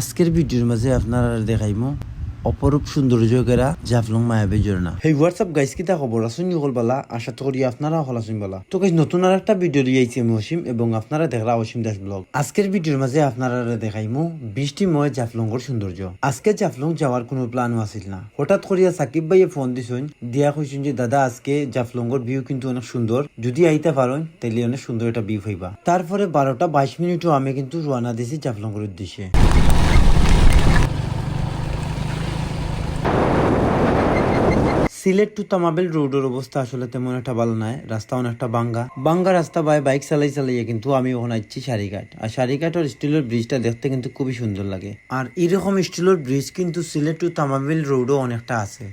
আজকের ভিডিওর মাঝে আপনারা দেখাইমো অপরূপ সৌন্দর্যকেরা জাফলং মায়াবী ঝর্ণা হেই হোয়াটসঅ্যাপ গাইস কিতা খবর আসুন ইকল বালা। আশা তো করি আপনারা হল আসুন বালা। তো গাইস নতুন আর একটা ভিডিও দিয়েছি আমি অসীম এবং আপনারা দেখলা অসীম দাস ব্লগ আজকের ভিডিওর মাঝে আপনারা দেখাইমো বৃষ্টিময় জাফলংর সৌন্দর্য আজকে জাফলং যাওয়ার কোনো প্ল্যানও আছিল না। হঠাৎ করিয়া সাকিব ভাইয়ে ফোন দিছেন, দিয়া কইছেন যে, দাদা, আজকে জাফলংর ভিউ কিন্তু অনেক সুন্দর যদি আইতে পারেন, তাইলে অনেক সুন্দর একটা ভিউ হইবা তারপরে বারোটা বাইশ মিনিটও আমি কিন্তু রওনা দিছি জাফলংর উদ্দেশ্যে। সিলেট টু তামাবেল রোডের অবস্থা আসলে তেমন একটা ভালো নয় রাস্তা অনেকটা বাঙ্গা বাঙ্গা রাস্তা বাই বাইক চালাই চালাইয়ে কিন্তু আমি ওখানে আসছি সারিঘাট আর সারিঘাটের স্টিলের ব্রিজটা দেখতে কিন্তু খুবই সুন্দর লাগে। আর এরকম স্টিলের ব্রিজ কিন্তু সিলেট টু তামাবিল রোডও অনেকটা আছে।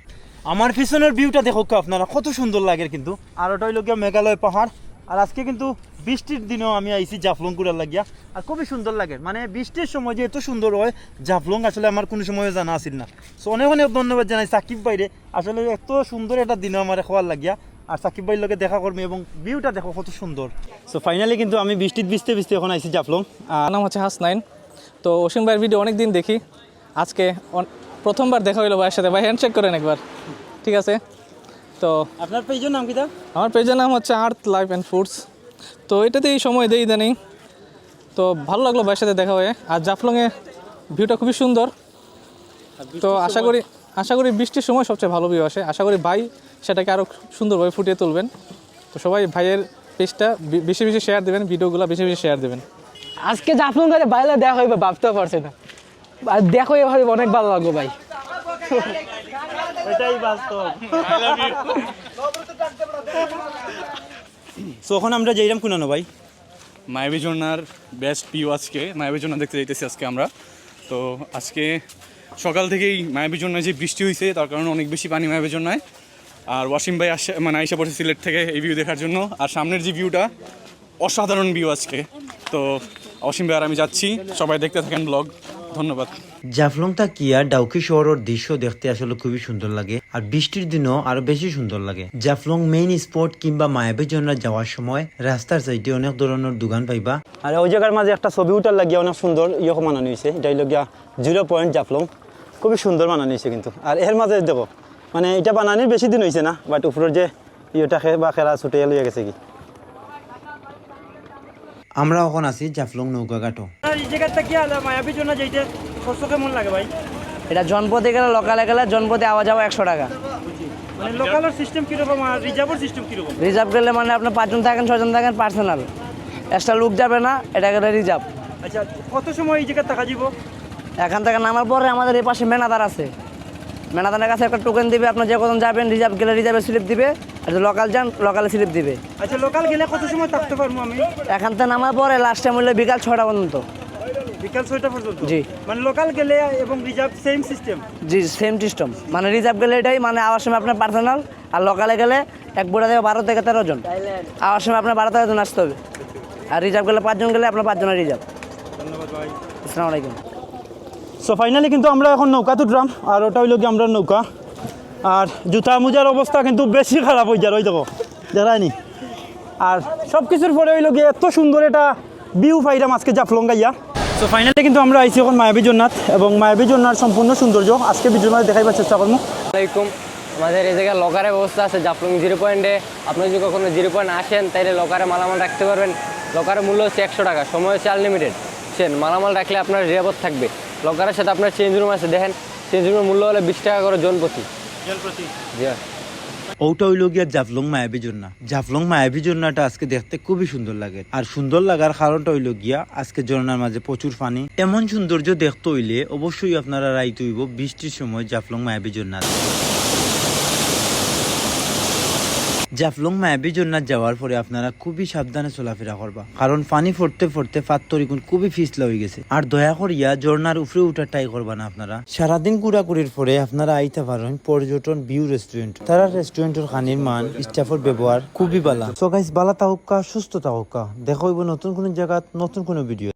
আমার পিছনের ভিউটা দেখো আপনারা, কত সুন্দর লাগে কিন্তু। আর ওটা হইল মেঘালয় পাহাড়। আর আজকে কিন্তু বৃষ্টির দিনেও আমি আইছি জাফলং কুড়ার লাগিয়া। আর খুবই সুন্দর লাগে। মানে বৃষ্টির সময় যে এত সুন্দর হয়, জাফলং আসলে আমার কোনো সময় জানা আছিল না। সো অনেক অনেক ধন্যবাদ জানাই সাকিব বাইরে আসলে এত সুন্দর একটা দিনও আমার খাওয়ার লাগিয়া। আর সাকিব ভাইয়ের লগে দেখা করবি এবং ভিউটা দেখো কত সুন্দর। সো ফাইনালি কিন্তু আমি বৃষ্টির ভিজতে ভিজতে এখন আইছি জাফলং। নাম হচ্ছে হাসনাইন। তো অসীম ভাইয়ের ভিডিও অনেক দিন দেখি। আজকে প্রথমবার দেখা হইল ভাইয়ের সাথে। ভাই হ্যান্ডশেক করেন একবার। ঠিক আছে? তো আপনার পেজের নাম কিতা আমার পেজের নাম হচ্ছে আর্থ লাইফ অ্যান্ড ফুডস তো এটাতেই সময় দেই ইদানিং। তো ভালো লাগল ভাইয়ের সাথে দেখা হয়ে। আর জাফলংয়ে ভিউটা খুবই সুন্দর। তো আশা করি আশা করি বৃষ্টির সময় সবচেয়ে ভালো ভিউ আসে। আশা করি ভাই সেটাকে আরও সুন্দরভাবে ফুটিয়ে তুলবেন। তো সবাই ভাইয়ের পেজটা বেশি বেশি শেয়ার দেবেন ভিডিওগুলো বেশি বেশি শেয়ার দেবেন। আজকে জাফলং করে বাইরে দেখা হইবে ভাবতেও পারছে না। আর দেখো এভাবে অনেক ভালো লাগল ভাই। এটাই বাস্তব। সো এখন আমরা যাইলাম কুনানো ভাই? মায়াবী ঝর্ণার বেস্ট ভিউ আজকে। মায়াবী ঝর্ণা দেখতে যাইতেছি আজকে আমরা। তো আজকে সকাল থেকেই মায়াবী ঝর্ণায় যে বৃষ্টি হয়েছে তার কারণে অনেক বেশি পানি মায়াবী ঝর্ণায়। আর ওয়াসিম ভাই আসে মানে আইসা পড়ছে সিলেট থেকে এই ভিউ দেখার জন্য। আর সামনের যে ভিউটা অসাধারণ ভিউ আজকে। তো অসীম ভাই আর আমি যাচ্ছি। সবাই দেখতে থাকেন ব্লগ ধন্যবাদ। জাফলং তাকিয়া ডাউকি শহরের দৃশ্য দেখতে আসলে খুবই সুন্দর লাগে আর বৃষ্টির দিনও আরও বেশি সুন্দর লাগে। জাফলং মেইন স্পট কিংবা মায়াবী ঝর্ণা যাওয়ার সময় রাস্তার সাইডে অনেক ধরনের দোকান পাইবা। আর ওই জায়গার মাঝে একটা ছবি উঠার লাগিয়া অনেক সুন্দর ইয়ে বানানো হয়েছে এটা হইল জিরো পয়েন্ট জাফলং। খুবই সুন্দর বানানো হয়েছে কিন্তু। আর এর মাঝে দেখো মানে এটা বানানির বেশি দিন হয়েছে না বাট উপরের যে ইয়েটা খে বা খেলা ছুটে লইয়া গেছে কি। আমরা এখন আছি জাফলং নৌকা এই জায়গাটা কি আলা মায়াবী জন্য যাইতে কষ্ট কেমন লাগে ভাই? এটা জনপদে গেলে লোকালে গেলে জনপদে আওয়া যাওয়া একশো টাকা। মানে লোকালের সিস্টেম কীরকম আর রিজার্ভের সিস্টেম কীরকম? রিজার্ভ গেলে মানে আপনি পাঁচজন থাকেন ছজন থাকেন পার্সোনাল এক্সট্রা লোক যাবে না এটা গেলে রিজার্ভ আচ্ছা কত সময় এই জায়গা থাকা যাব এখান থেকে নামার পরে আমাদের এই পাশে মেনাদার আছে। মেনাদারের কাছে একটা টোকেন দিবে আপনি যে কজন যাবেন রিজার্ভ গেলে রিজার্ভে স্লিপ দিবে। আর যদি লোকাল যান লোকালে স্লিপ দিবে। আচ্ছা লোকাল গেলে কত সময় থাকতে পারব আমি? এখান থেকে নামার পরে লাস্ট টাইম হইলে বিকাল ছটা পর্যন্ত। বিকাল ছয়টা পর্যন্ত? জি। মানে লোকাল গেলে এবং রিজার্ভ সেম সিস্টেম জি সেম সিস্টেম মানে রিজার্ভ গেলে এটাই মানে আওয়ার সময় আপনার পার্সোনাল আর লোকালে গেলে এক বুড়া থেকে বারো থেকে তেরো জন। আওয়ার সময় আপনার বারো তেরো জন আসতে হবে। আর রিজার্ভ গেলে পাঁচজন গেলে আপনার পাঁচজনের রিজার্ভ ধন্যবাদ ভাই। আসসালামু আলাইকুম। সো ফাইনালি কিন্তু আমরা এখন নৌকা তুললাম আর ওটা হইল কি আমরা নৌকা। আর জুতা মোজার অবস্থা কিন্তু বেশি খারাপ হয়ে যায় ওই দেখো দেখায়নি। আর সব কিছুর পরে হইল গিয়ে এত সুন্দর এটা ভিউ পাইলাম আজকে জাফলং গাইয়া। সো ফাইনালি কিন্তু আমরা আইছি এখন মায়াবী জন্নাথ এবং মায়াবী জন্নার সম্পূর্ণ সৌন্দর্য আজকে ভিডিওর মধ্যে দেখাইবার চেষ্টা করব আসসালামাইকুম আমাদের এই জায়গায় লকারের ব্যবস্থা আছে জাফলং জিরো পয়েন্টে আপনি যদি কখনো জিরো পয়েন্ট আসেন তাহলে লকারে মালামাল রাখতে পারবেন। লকারের মূল্য হচ্ছে একশো টাকা সময় হচ্ছে আনলিমিটেড সেন মালামাল রাখলে আপনার নিরাপদ থাকবে। লকারের সাথে আপনার চেঞ্জ রুম আছে দেখেন। চেঞ্জ রুমের মূল্য হলে বিশ টাকা করে জন প্রতি জি। হ্যাঁ ওটা হইল গিয়া জাফলং মায়াবী ঝর্ণা জাফলং মায়াবী ঝর্ণাটা আজকে দেখতে খুবই সুন্দর লাগে। আর সুন্দর লাগার কারণটা হইল গিয়া আজকে ঝর্ণার মাঝে প্রচুর পানি। এমন সৌন্দর্য দেখতে হইলে অবশ্যই আপনারা রাইতে হইব বৃষ্টির সময় জাফলং মায়াবী ঝর্ণা জাফলং মায়াবী জন্নাত যাওয়ার পরে আপনারা খুবই সাবধানে চলাফেরা করবা। কারণ পানি পড়তে পড়তে ফাত্তর এখন খুবই ফিসলা হয়ে গেছে। আর দয়া করিয়া ঝর্ণার উপরে উঠার ট্রাই করবা না আপনারা। সারাদিন ঘুরাঘুরির পরে আপনারা আইতে পারেন পর্যটন ভিউ রেস্টুরেন্ট। তারা রেস্টুরেন্টের খানির মান, স্টাফের ব্যবহার খুবই বালা। সো গাইস বালা তাহকা সুস্থ তাহকা দেখা হইব নতুন কোন জায়গা নতুন কোন ভিডিও